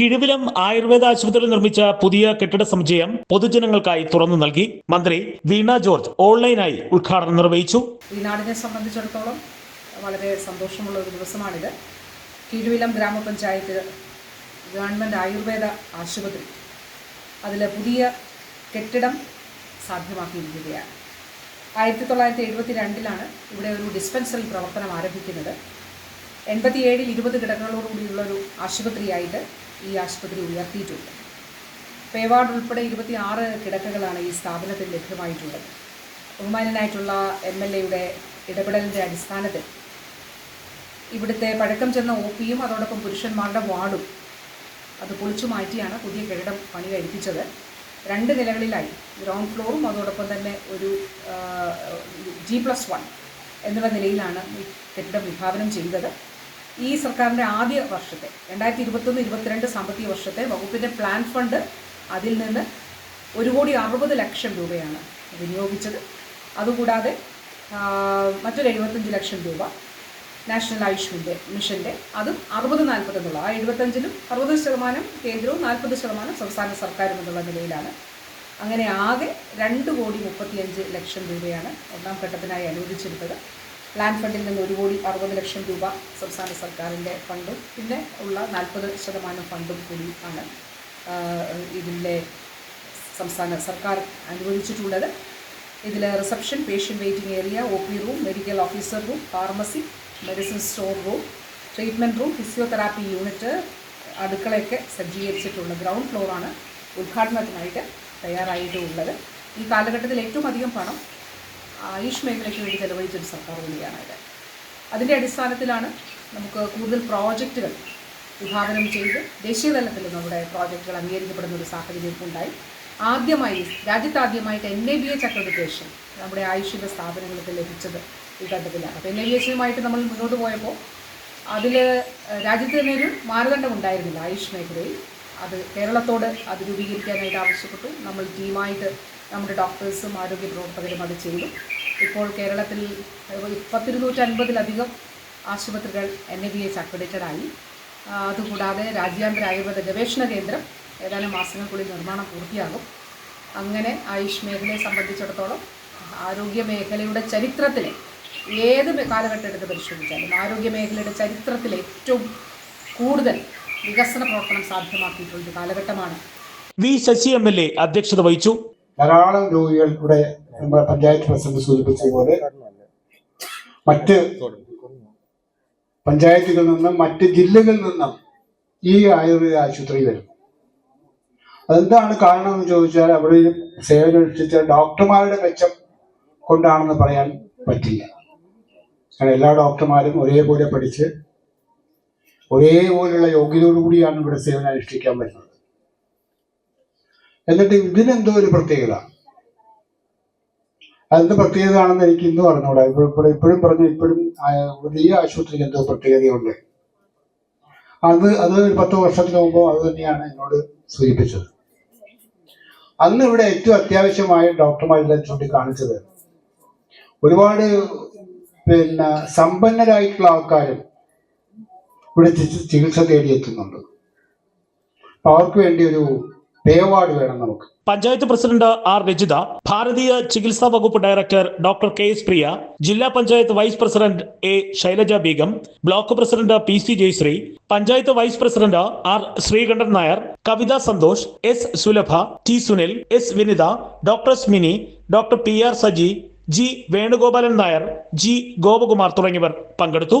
കിഴുവിലം ആയുർവേദ ആശുപത്രിയിൽ നിർമ്മിച്ച പുതിയ കെട്ടിട സമുച്ചയം പൊതുജനങ്ങൾക്കായി തുറന്നു നൽകി. മന്ത്രി വീണ ജോർജ് ഓൺലൈനായി ഉദ്ഘാടനം നിർവഹിച്ചു. ഈ നാടിനെ സംബന്ധിച്ചിടത്തോളം വളരെ സന്തോഷമുള്ള ഒരു ദിവസമാണിത്. കിഴുവിലം ഗ്രാമപഞ്ചായത്ത് ഗവൺമെന്റ് ആയുർവേദ ആശുപത്രി അതിലെ പുതിയ കെട്ടിടം സാധ്യമാക്കിയിരിക്കുകയാണ്. ആയിരത്തി തൊള്ളായിരത്തി എഴുപത്തി രണ്ടിലാണ് ഇവിടെ ഒരു ഡിസ്പെൻസറി പ്രവർത്തനം ആരംഭിക്കുന്നത്. എൺപത്തിയേഴിൽ ഇരുപത് കിടക്കകളോടുകൂടിയുള്ള ഒരു ആശുപത്രിയായിട്ട് ഈ ആശുപത്രി ഉയർത്തിയിട്ടുണ്ട്. പേവാർഡ് ഉൾപ്പെടെ ഇരുപത്തി ആറ് കിടക്കകളാണ് ഈ സ്ഥാപനത്തിൽ ലഭ്യമായിട്ടുള്ളത്. ബഹുമാനനായിട്ടുള്ള എം എൽ എയുടെ ഇടപെടലിന്റെ അടിസ്ഥാനത്തിൽ ഇവിടുത്തെ പഴക്കം ചെന്ന ഒ പിയും അതോടൊപ്പം പുരുഷന്മാരുടെ വാർഡും അത് പൊളിച്ചു മാറ്റിയാണ് പുതിയ കെട്ടിടം പണി കഴിപ്പിച്ചത്. രണ്ട് നിലകളിലായി ഗ്രൗണ്ട് ഫ്ലോറും അതോടൊപ്പം തന്നെ ഒരു ജി പ്ലസ് വൺ എന്നുള്ള നിലയിലാണ് കെട്ടിടം വിഭാവനം ചെയ്തത്. ഈ സർക്കാരിന്റെ ആദ്യ വർഷത്തെ രണ്ടായിരത്തി ഇരുപത്തൊന്ന് ഇരുപത്തിരണ്ട് സാമ്പത്തിക വർഷത്തെ വകുപ്പിന്റെ പ്ലാൻ ഫണ്ട് അതിൽ നിന്ന് ഒരു കോടി അറുപത് ലക്ഷം രൂപയാണ് വിനിയോഗിച്ചത്. അതുകൂടാതെ മറ്റൊരു എഴുപത്തഞ്ച് ലക്ഷം രൂപ നാഷണൽ ആയുഷ് മിന്റെ മിഷന്റെ അതും അറുപത് നാൽപ്പത് എന്നുള്ള ആ എഴുപത്തഞ്ചിലും അറുപത് ശതമാനം കേന്ദ്രവും നാൽപ്പത് ശതമാനം സംസ്ഥാന സർക്കാരും എന്നുള്ള നിലയിലാണ്. അങ്ങനെ ആകെ രണ്ട് കോടി മുപ്പത്തിയഞ്ച് ലക്ഷം രൂപയാണ് ഒന്നാം ഘട്ടത്തിനായി അനുവദിച്ചിരുന്നത്. പ്ലാൻ ഫണ്ടിൽ നിന്ന് ഒരു കോടി അറുപത് ലക്ഷം രൂപ സംസ്ഥാന സർക്കാരിന്റെ ഫണ്ടും പിന്നെ ഉള്ള നാൽപ്പത് ശതമാനം ഫണ്ടും കൂടി ആണ് ഇതിന്റെ സംസ്ഥാന സർക്കാർ അനുവദിച്ചിട്ടുള്ളത്. ഇതിൽ reception patient waiting area O P room medical officer room pharmacy medicine store room treatment room physiotherapy unit അടുക്കളയൊക്കെ സജ്ജീകരിച്ചിട്ടുള്ള ഗ്രൗണ്ട് ഫ്ലോറാണ് ഉദ്ഘാടനത്തിനായിട്ട് തയ്യാറായിട്ടുള്ളത്. ഈ കാലഘട്ടത്തിൽ ഏറ്റവും അധികം പണം ആയുഷ് മേഖലയ്ക്ക് വേണ്ടി ചെലവഴിച്ചൊരു സർക്കാർ കൂടിയാണ് ഇത്. അതിന്റെ അടിസ്ഥാനത്തിലാണ് നമുക്ക് കൂടുതൽ പ്രോജക്റ്റുകൾ വിഭാവനം ചെയ്ത് ദേശീയതലത്തിൽ നമ്മുടെ പ്രോജക്റ്റുകൾ അംഗീകരിക്കപ്പെടുന്ന ഒരു സാഹചര്യം ഉണ്ടായി. ആദ്യമായി രാജ്യത്താദ്യമായിട്ട് N A B H accreditation നമ്മുടെ ആയുഷിക സ്ഥാപനങ്ങൾക്ക് ലഭിച്ചത് ഈ ഘട്ടത്തിലാണ്. അപ്പോൾ എൻ എ ബി എച്ചുമായിട്ട് നമ്മൾ മുന്നോട്ട് പോയപ്പോൾ അതിൽ രാജ്യത്ത് തന്നെ ഒരു മാനദണ്ഡം ഉണ്ടായിരുന്നില്ല ആയുഷ് മേഖലയിൽ. അത് കേരളത്തോട് അത് രൂപീകരിക്കാനായിട്ട് ആവശ്യപ്പെട്ടു. നമ്മൾ ടീമായിട്ട് നമ്മുടെ ഡോക്ടേഴ്സും ആരോഗ്യ പ്രവർത്തകരും അത് ചെയ്തു. ഇപ്പോൾ കേരളത്തിൽ പത്തിരുന്നൂറ്റൻപതിലധികം ആശുപത്രികൾ N A B H accredited ആയി. അതുകൂടാതെ രാജ്യാന്തര ആയുർവേദ ഗവേഷണ കേന്ദ്രം ഏതാനും മാസങ്ങൾക്കുള്ളിൽ നിർമ്മാണം പൂർത്തിയാകും. അങ്ങനെ ആയുഷ് മേഖലയെ സംബന്ധിച്ചിടത്തോളം ആരോഗ്യ മേഖലയുടെ ചരിത്രത്തിലെ ഏത് കാലഘട്ടം എടുത്ത് പരിശോധിച്ചാലും ആരോഗ്യ മേഖലയുടെ ചരിത്രത്തിൽ ഏറ്റവും കൂടുതൽ വികസന പ്രവർത്തനം സാധ്യമാക്കിയിട്ടുള്ള ഒരു കാലഘട്ടമാണ്. V Sasi M L A അധ്യക്ഷത വഹിച്ചു. ധാരാളം രോഗികൾ ഇവിടെ നമ്മുടെ പഞ്ചായത്ത് പ്രസിഡന്റ് സൂചിപ്പിച്ച പോലെ മറ്റ് പഞ്ചായത്തുകളിൽ നിന്നും മറ്റ് ജില്ലകളിൽ നിന്നും ഈ ആയുർവേദ ആശുപത്രി വരും. അതെന്താണ് കാരണം എന്ന് ചോദിച്ചാൽ അവിടെ സേവനം അനുഷ്ഠിച്ച ഡോക്ടർമാരുടെ മെച്ചം കൊണ്ടാണെന്ന് പറയാൻ പറ്റില്ല. കാരണം എല്ലാ ഡോക്ടർമാരും ഒരേപോലെ പഠിച്ച് ഒരേപോലെയുള്ള യോഗ്യതയോടുകൂടിയാണ് ഇവിടെ സേവനം അനുഷ്ഠിക്കാൻ വരുന്നത്. എന്നിട്ട് ഇതിനെന്തോ ഒരു പ്രത്യേകത. അതിന്റെ പ്രത്യേകത ആണെന്ന് എനിക്ക് ഇന്ന് പറഞ്ഞുകൂടാ ഇപ്പോൾ ഇപ്പോഴും പറഞ്ഞു ഇപ്പോഴും വലിയ ആശുപത്രിക്ക് എന്തോ പ്രത്യേകതയുണ്ട്. അത് അത് ഒരു പത്ത് വർഷത്തിന് മുമ്പ് അത് തന്നെയാണ് എന്നോട് സൂചിപ്പിച്ചത്. അന്ന് ഇവിടെ ഏറ്റവും അത്യാവശ്യമായ ഡോക്ടർമാരെല്ലാം ചൂണ്ടിക്കാണിച്ചത് ഒരുപാട് പിന്നെ സമ്പന്നരായിട്ടുള്ള ആൾക്കാരും ഇവിടെ ചികിത്സ തേടിയെത്തുന്നുണ്ട്. അപ്പൊ അവർക്ക് വേണ്ടി ഒരു പേ അവാർഡ് വേണം നമുക്ക്. പഞ്ചായത്ത് പ്രസിഡന്റ് ആർ രജിത ഭാരതീയ ചികിത്സാ വകുപ്പ് director doctor K S Priya ജില്ലാ panchayat vice president A Shailaja Beegum block president P C Jayasree panchayat vice president R Sreekantan Nair Kavitha Santhosh S Sulabha T Sunil S Vinitha doctor Smini doctor P R Saji G Venugopalan Nair G Gopakumar തുടങ്ങിയവർ പങ്കെടുത്തു.